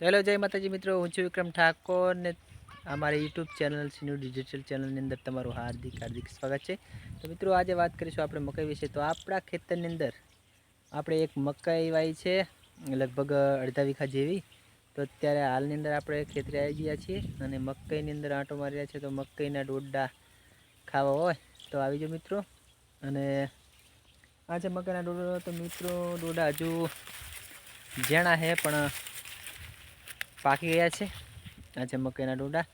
તો હેલો, જય માતાજી મિત્રો. હું છું વિક્રમ ઠાકોર ને અમારી યુટ્યુબ ચેનલ સિન્યુ ડિજિટલ ચેનલની અંદર તમારું હાર્દિક હાર્દિક સ્વાગત છે. તો મિત્રો, આજે વાત કરીશું આપણે મકાઈ વિશે. તો આપણા ખેતરની અંદર આપણે એક મકાઈ વાવી છે, લગભગ અડધા વીઘા જેવી. તો અત્યારે હાલની અંદર આપણે ખેતરે આવી ગયા છીએ અને મકાઈની અંદર આંટો મારી રહ્યા છે. તો મકાઈના ડોડા ખાવા હોય તો આવી જાઓ મિત્રો. અને આ છે મકાઈના ડોડા તો મિત્રો ડોડા હજુ જેણા છે, પણ પાકી ગયા છે. આ મકાઈના ડોડા.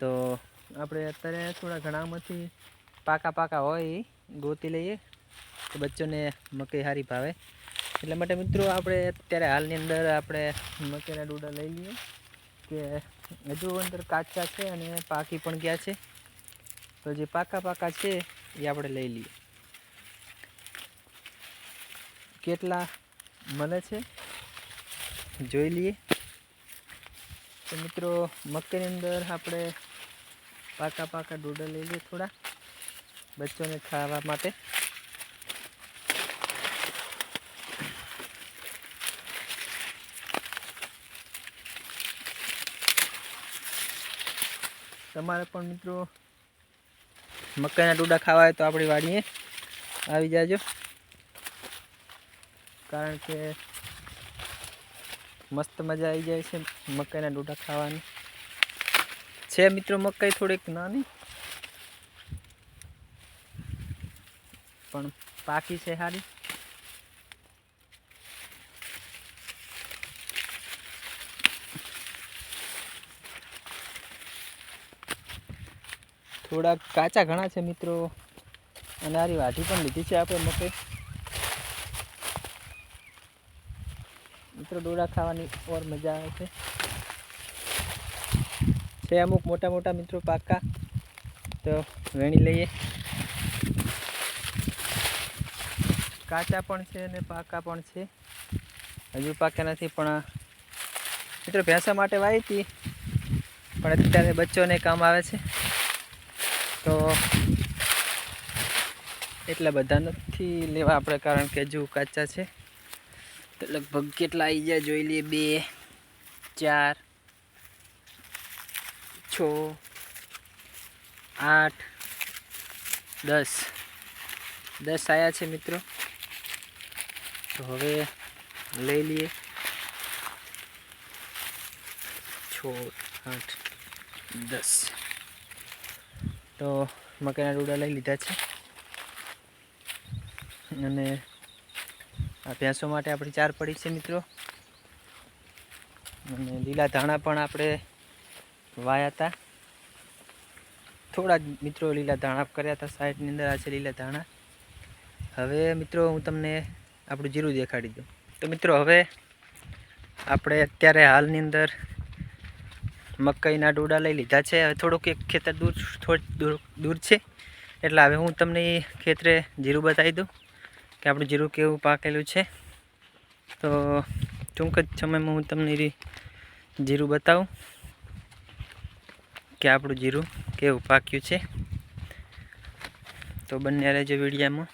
તો આપણે અત્યારે થોડા ઘણામાંથી પાકા પાકા હોય એ ગોતી લઈએ. તો બચ્ચોને મકાઈ સારી ભાવે. એટલા માટે મિત્રો આપણે અત્યારે હાલની અંદર આપણે મકાઈના ડોડા લઈ લઈએ. કે હજુ અંદર કાચા છે અને પાકી પણ ગયા છે. તો જે પાકા પાકા છે એ આપણે લઈ લઈએ. કેટલા મળે છે? જોઈ લઈએ. તો મિત્રો, મકાઈની અંદર આપણે પાકા પાકા ડોડા લઈ લઈએ થોડા બચ્ચોને ખાવા માટે. તમારે પણ મિત્રો મકાઈના ડોડા ખાવા હોય તો આપણી વાડીએ આવી જાજો. કારણ કે મસ્ત મજા આવી જાય છે મકાઈના ડોડા ખાવાની. છે મિત્રો મકાઈ થોડીક નાની, પણ પાકી છે સારી થોડાક કાચા ઘણા છે મિત્રો, અને આરી વાઢી પણ લીધી છે આપણે મકાઈ. મિત્રો ડોડા ખાવાની ઓર મજા આવે છે. છે અમુક મોટા મોટા મિત્રો પાકા, તો વેણી લઈએ. કાચા પણ છે અને પાકા પણ છે. હજુ પાકા નથી, પણ મિત્રો ભેંસા માટે વાવી હતી, પણ અત્યારે બચ્ચોને કામ આવે છે. તો એટલા બધા નથી લેવા આપણે, કારણ કે હજુ કાચા છે. લગભગ કેટલા આવી જાય જોઈ લઈએ. બે, ચાર, છ, આઠ, દસ. દસ આવ્યા છે મિત્રો. તો હવે લઈ લઈએ. છ, આઠ, દસ. તો મકાઈના રૂડા લઈ લીધા છે. અને આ ભેંસો માટે આપણી ચાર પડી છે મિત્રો. અને લીલા ધાણા પણ આપણે વાયા હતા. થોડા મિત્રો લીલા ધાણા કર્યા હતા સાઈડની અંદર, આ છે લીલા ધાણા. હવે મિત્રો હું તમને આપણું જીરું દેખાડી દઉં. તો મિત્રો હવે આપણે અત્યારે હાલની અંદર મકાઈના ડોડા લઈ લીધા છે. હવે થોડુંક એક ખેતર દૂર થોડું દૂર દૂર છે. એટલે હવે હું તમને ખેતરે જીરું બતાવી દઉં. કે આપણું જીરું કેવું પાકેલું છે. તો ટૂંક જ સમયમાં હું તમને જીરું બતાવું કે આપણું જીરું કેવું પાક્યું છે. તો બંને રહેજો વિડીયામાં.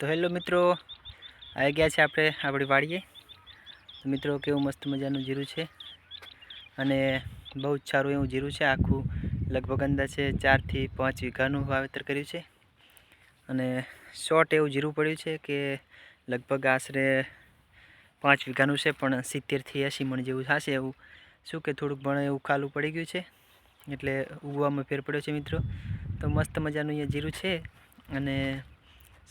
તો હેલો મિત્રો આવી ગયા છે આપણે આપણી વાડીએ. મિત્રો કેવું મસ્ત મજાનું જીરું છે. અને બહુ જ સારું એવું જીરું છે. આખું લગભગ અંદાજે ચારથી પાંચ વીઘાનું વાવેતર કર્યું છે. અને શોર્ટ એવું જીરું પડ્યું છે કે લગભગ આશરે પાંચ વીઘાનું છે, પણ સિત્તેરથી એંસી મણ જેવું થશે એવું. શું કે થોડુંક ભણ એવું ખાલું પડી ગયું છે, એટલે ઉગવામાં ફેર પડ્યો છે મિત્રો. તો મસ્ત મજાનું અહીંયા જીરું છે અને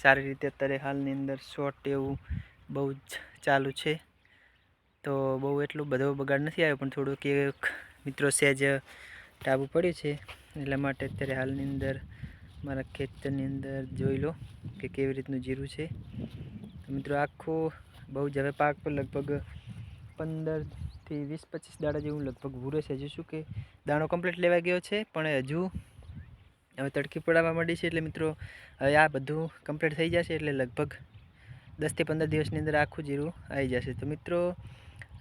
સારી રીતે અત્યારે હાલની અંદર શોર્ટ એવું બહુ જ ચાલુ છે. તો બહુ એટલું બધો બગાડ નથી આવ્યો, પણ થોડુંક એક મિત્રો સહેજ ટાબુ પડ્યું છે, એટલા માટે અત્યારે હાલની અંદર મારા ખેતરની અંદર જોઈ લો કે કેવી રીતનું જીરું છે. તો મિત્રો આખું બહુ જ હવે પાક પર લગભગ પંદરથી વીસ પચીસ દાડા જેવું લગભગ ભૂરે છે. હજુ શું કે દાણો કમ્પ્લીટ લેવા ગયો છે, પણ હજુ હવે તડકી પડાવવા માંડી છે એટલે મિત્રો હવે આ બધું કમ્પ્લીટ થઈ જશે એટલે લગભગ દસથી પંદર દિવસની અંદર આખું જીરું આવી જશે. તો મિત્રો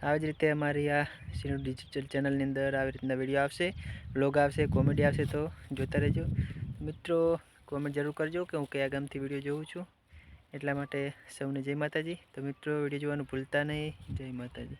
આવી જ રીતે અમારી આ સિનો ડિજિટલ ચેનલની અંદર આવી રીતના વીડિયો આવશે બ્લોગ આવશે કોમેડી આવશે તો જોતા રહેજો. મિત્રો કોમેન્ટ જરૂર કરજો કે હું કયા ગામથી વીડિયો જોઉં છું. એટલા માટે સૌને જય માતાજી. તો મિત્રો, વીડિયો જોવાનું ભૂલતા નહીં. જય માતાજી.